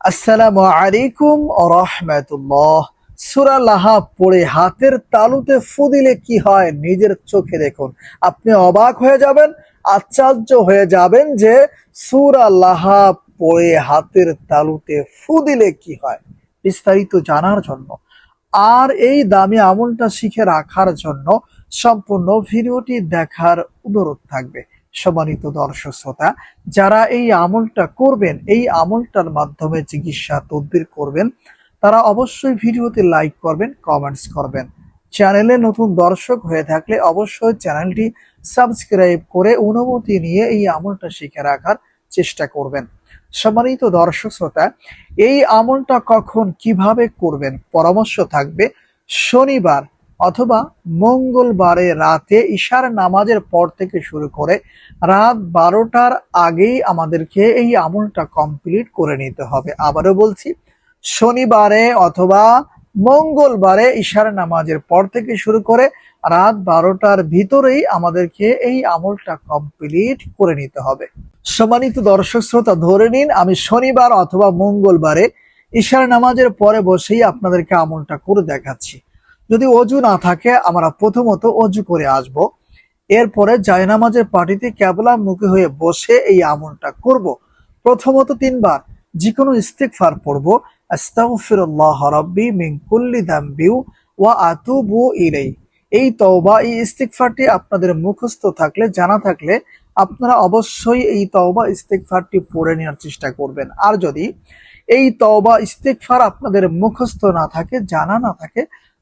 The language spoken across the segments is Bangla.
আসসালামু আলাইকুম রহমতুল্লাহ। সুরা লাহা পড়ে হাতের তালুতে ফু দিলে কি হয় নিজের চোখে দেখুন। আপনি অবাক হয়ে যাবেন, আশ্চর্য হয়ে যাবেন যে সুরা লাহা পড়ে হাতের তালুতে ফু দিলে কি হয়। বিস্তারিত জানার জন্য আর এই দামি আমলটা শিখে রাখার জন্য সম্পূর্ণ ভিডিওটি দেখার অনুরোধ থাকবে। সম্মানিত দর্শক শ্রোতা, যারা এই আমলটা করবেন, এই আমলটার মাধ্যমে চিকিৎসা, তদবির করবেন, তারা অবশ্যই ভিডিওতে লাইক করবেন কমেন্টস করবেন। চ্যানেলে নতুন দর্শক হয়ে থাকলে অবশ্যই চ্যানেলটি সাবস্ক্রাইব করে অনুমতি নিয়ে এই আমলটা শিখে রাখার চেষ্টা করবেন। সম্মানিত দর্শক শ্রোতা, এই আমলটা কখন কীভাবে করবেন, পরামর্শ থাকবে শনিবার অথবা মঙ্গলবারে রাতে ঈশার নামাজের পর থেকে শুরু করে রাত বারোটার আগেই আমাদেরকে এই আমলটা কমপ্লিট করে নিতে হবে। আবারও বলছি, শনিবারে অথবা মঙ্গলবারে ঈশার নামাজের পর থেকে শুরু করে রাত বারোটার ভিতরেই আমাদেরকে এই আমলটা কমপ্লিট করে নিতে হবে। সম্মানিত দর্শক শ্রোতা, ধরে নিন আমি শনিবার অথবা মঙ্গলবারে ঈশার নামাজের পরে বসেই আপনাদেরকে আমলটা করে দেখাচ্ছি। যদি অজু না থাকে, আমরা প্রথমত অজু করে আসব। এরপরে জায়নামাজের পাটিতে মুখে হয়ে বসে এই আমলটা করব। প্রথমত তিনবার যে কোনো ইস্তিগফার পড়ব। ওয়া এই তওবা, এই আপনাদের মুখস্থ থাকলে, জানা থাকলে আপনারা অবশ্যই এই তওবা নেওয়ার চেষ্টা করবেন। আর যদি এই তওবা, ইস্তিগফার আপনাদের মুখস্থ না থাকে, জানা না থাকে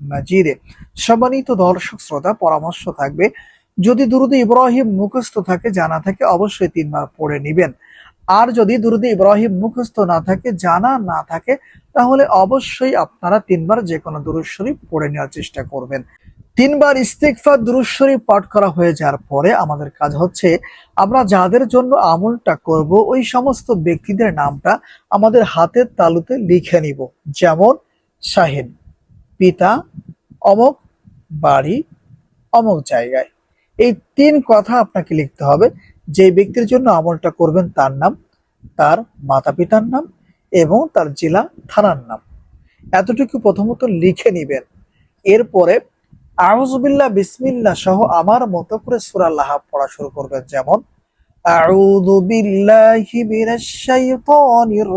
মাজিদ সম্মানিত দর্শক, শ্রোতা, পরামর্শ থাকবে, যদি দুরুদ ইব্রাহিম মুখস্থ থাকে, জানা থাকে, অবশ্যই তিনবার পড়ে নিবেন। আর যদি দুরুদ ইব্রাহিম মুখস্থ না থাকে, জানা না থাকে, তাহলে অবশ্যই আপনারা তিনবার যে কোনো দুরুদ শরীফ পড়ে নেওয়ার চেষ্টা করবেন। তিনবার ইস্তেকফার দুরুদ শরীফ পাঠ করা হয়ে যাওয়ার পরে আমাদের কাজ হচ্ছে, আমরা যাদের জন্য আমলটা করব, ওই সমস্ত ব্যক্তিদের নামটা আমাদের হাতের তালুতে লিখে নিব। যেমন শাহিন। পিতা অমক বাড়ি অমক জায়গায়। এই তিন কথা আপনাকে লিখতে হবে। যে ব্যক্তির জন্য আমলটা করবেন তার নাম, তার মাতা পিতার নাম এবং তার জেলা থানার নাম। এতটুকু প্রথমত লিখে নিবেন। এরপরে আউজবিল্লাহ বিসমিল্লাহ সহ আমার মতো করে সুরা লাহাব পড়া শুরু করবেন। যেমন আউযু বিল্লাহি শাইতানির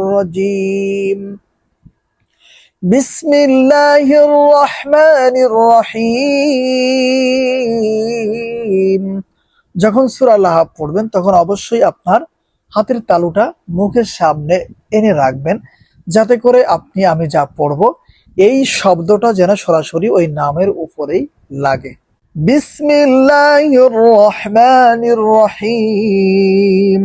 بسم الله الرحمن الرحيم যখন সূরা লাহাব পড়বেন তখন অবশ্যই আপনার হাতের তালুটা মুখের সামনে এনে রাখবেন যাতে করে আপনি আমি যা পড়ব এই শব্দটা যেন সরাসরি ওই নামের উপরেই লাগে বিসমিল্লাহির রহমানির রহিম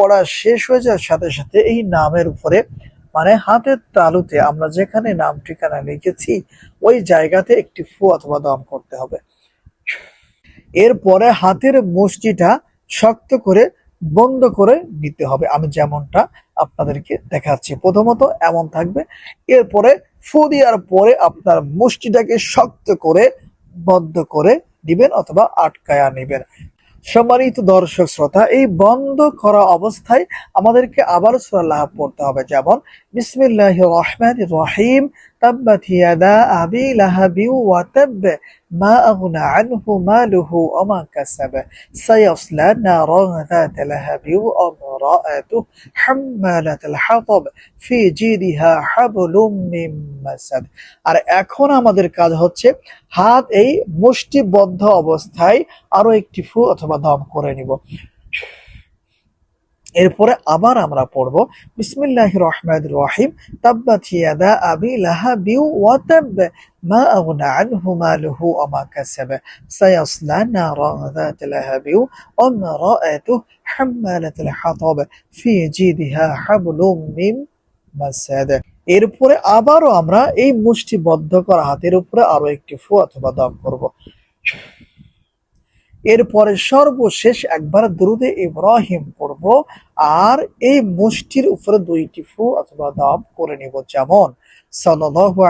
পড়া শেষ হয়ে যাওয়ার সাথে সাথে এই নামের উপরে মানে হাতের তালুতে আমরা যেখানে নাম ঠিকানা লিখেছি, ওই জায়গাতে একটি ফু অথবা দম করতে হবে। এরপরে হাতের মুষ্টিটা শক্ত করে বন্ধ করে নিতে হবে। আমি যেমনটা আপনাদেরকে দেখাচ্ছি, প্রথমত এমন থাকবে। এরপরে ফু দেওয়ার পরে আপনার মুষ্টিটাকে শক্ত করে বদ্ধ করে দিবেন অথবা আটকায়া নেবেন। সম্মানিত দর্শক শ্রোতা, এই বন্ধ করা অবস্থায় আমাদেরকে আবার সুরাল্লাহ পড়তে হবে। যেমন বিসমিল্লাহ রহমান রহিম তাব্বাত ইয়াদা আবি লাহাবি ওয়া তাব মা আগনা আনহু মালুহু ওয়া মা কাসাব সায়াসলা নারান ذات لهب وامرأته حمالة الحطب في جيدها حبل من مسد আর এখন আমাদের কাজ হচ্ছে হাত এই মুষ্টিবদ্ধ অবস্থায় আরো একটি ফু অথবা দম করে নিব এরপরে আবার আমরা পড়ব বিসমিল্লাহ রহমান রহিম এরপরে আবারও আমরা এই মুষ্টিবদ্ধ করা হাতের উপরে আরও একটি ফু অথবা দম করব। এরপরে সর্বশেষ একবার দ্রুত ইব্রাহিম পড়ব। আর এই মুষ্টির উপরে দুইটি ফু অথবা দম করে নিব। যেমন, সাল্লাল্লাহু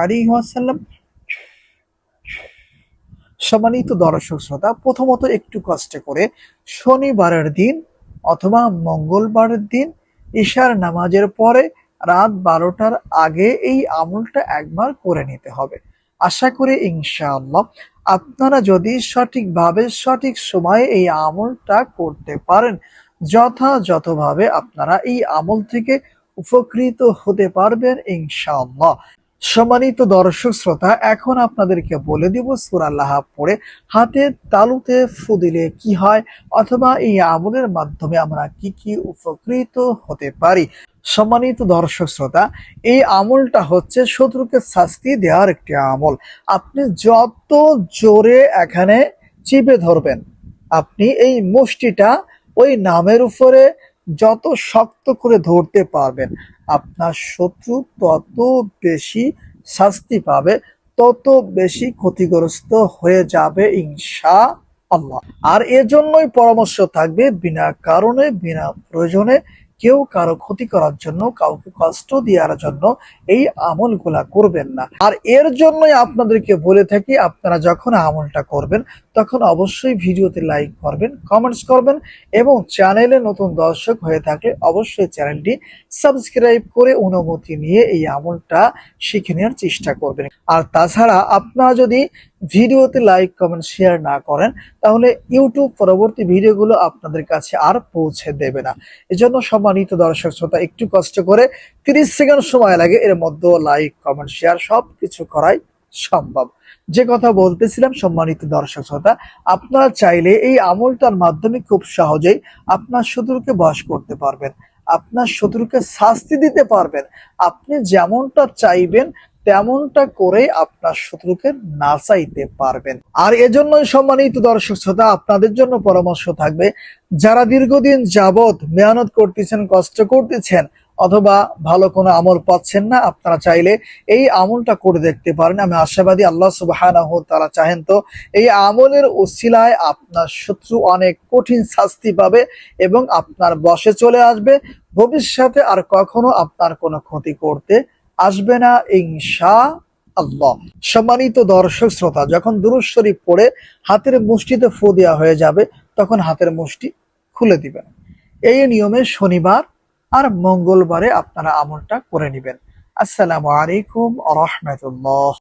সম্মানিত দর্শক শ্রোতা, প্রথমত একটু কষ্ট করে শনিবারের দিন অথবা মঙ্গলবারের দিন ঈশার নামাজের পরে রাত বারোটার আগে এই আমলটা একবার করে নিতে হবে। আশা করি ইনশাআল্লাহ আপনারা যদি সঠিকভাবে সঠিক সময়ে এই আমলটা করতে পারেন যথাযথভাবে আপনারা এই আমল থেকে উপকৃত হতে পারবেন ইনশাআল্লাহ। সম্মানিত দর্শক শ্রোতা, এখন আপনাদেরকে বলে দিব সুরাল্লাহ পড়ে হাতের তালুতে ফু দিলে কি হয় অথবা এই আমলের মাধ্যমে আমরা কি কি উপকৃত হতে পারি। সম্মানিত দর্শক শ্রোতা, এই আমলটা হচ্ছে শত্রুকে শাস্তি দেওয়ার একটি আমল। আপনি যত জোরে এখানে চিপে ধরবেন, আপনি এই মুষ্টিটা ওই নামের উপরে যত শক্ত করে ধরতে পারবেন, আপনার শত্রু তত বেশি শাস্তি পাবে, তত বেশি ক্ষতিগ্রস্ত হয়ে যাবে ইনশা আল্লাহ আর এজন্যই পরামর্শ থাকবে, বিনা কারণে, বিনা প্রয়োজনে কেউ কারও ক্ষতি করার জন্য, কাউকে কষ্ট দেওয়ার জন্য এই আমলগুলা করবেন না। আর এর জন্যই আপনাদেরকে বলে থাকি, আপনারা যখন আমলটা করবেন তখন অবশ্যই ভিডিওতে লাইক করবেন কমেন্টস করবেন এবং চ্যানেলে নতুন দর্শক হয়ে থাকলে অবশ্যই চ্যানেলটি সাবস্ক্রাইব করে অনুমতি নিয়ে এই আমলটা শিখে নেওয়ার চেষ্টা করবেন। আর তাছাড়া আপনারা যদি ভিডিওতে লাইক কমেন্ট শেয়ার না করেন, তাহলে ইউটিউব পরবর্তী ভিডিওগুলো আপনাদের কাছে আর পৌঁছে দেবে না। এজন্য সম্মানিত দর্শক শ্রোতা, একটু কষ্ট করে তিরিশ সেকেন্ড সময় লাগে, এর মধ্যে লাইক কমেন্ট শেয়ার সব কিছু করাই সম্ভব। যে কথা বলতেছিলাম সম্মানিত দর্শক শ্রোতা, আপনারা চাইলে এই আমলটার মাধ্যমে খুব সহজেই আপনার শত্রুকে বশ করতে পারবেন, আপনার শত্রুকে শাস্তি দিতে পারবেন। আপনি যেমনটা চাইবেন তেমনটা করে আপনার শত্রুকে নাচাইতে পারবেন। আর এজন্যই সম্মানিত দর্শক শ্রোতা, আপনাদের জন্য পরামর্শ থাকবে, যারা দীর্ঘদিন যাবৎ মেহনত করতেছেন, কষ্ট করতেছেন অথবা ভালো কোনো আমল পাচ্ছেন না, আপনারা চাইলে এই আমলটা করে দেখতে পারেন। আমি আশাবাদী আল্লাহ সুবাহ তারা চাহেন তো, এই আমলের ওসিলায় আপনার শত্রু অনেক কঠিন শাস্তি পাবে এবং আপনার বসে চলে আসবে। ভবিষ্যতে আর কখনো আপনার কোনো ক্ষতি করতে আসবে না ইনশা আল্লাহ সম্মানিত দর্শক শ্রোতা, যখন দুরুজ শরীফ পড়ে হাতের মুষ্টিতে ফু দেওয়া হয়ে যাবে, তখন হাতের মুষ্টি খুলে দিবেন। এই নিয়মে শনিবার আর মঙ্গলবারে আপনারা আমলটা করে নেবেন। আসসালামু আলাইকুম রহমতুল্লাহ।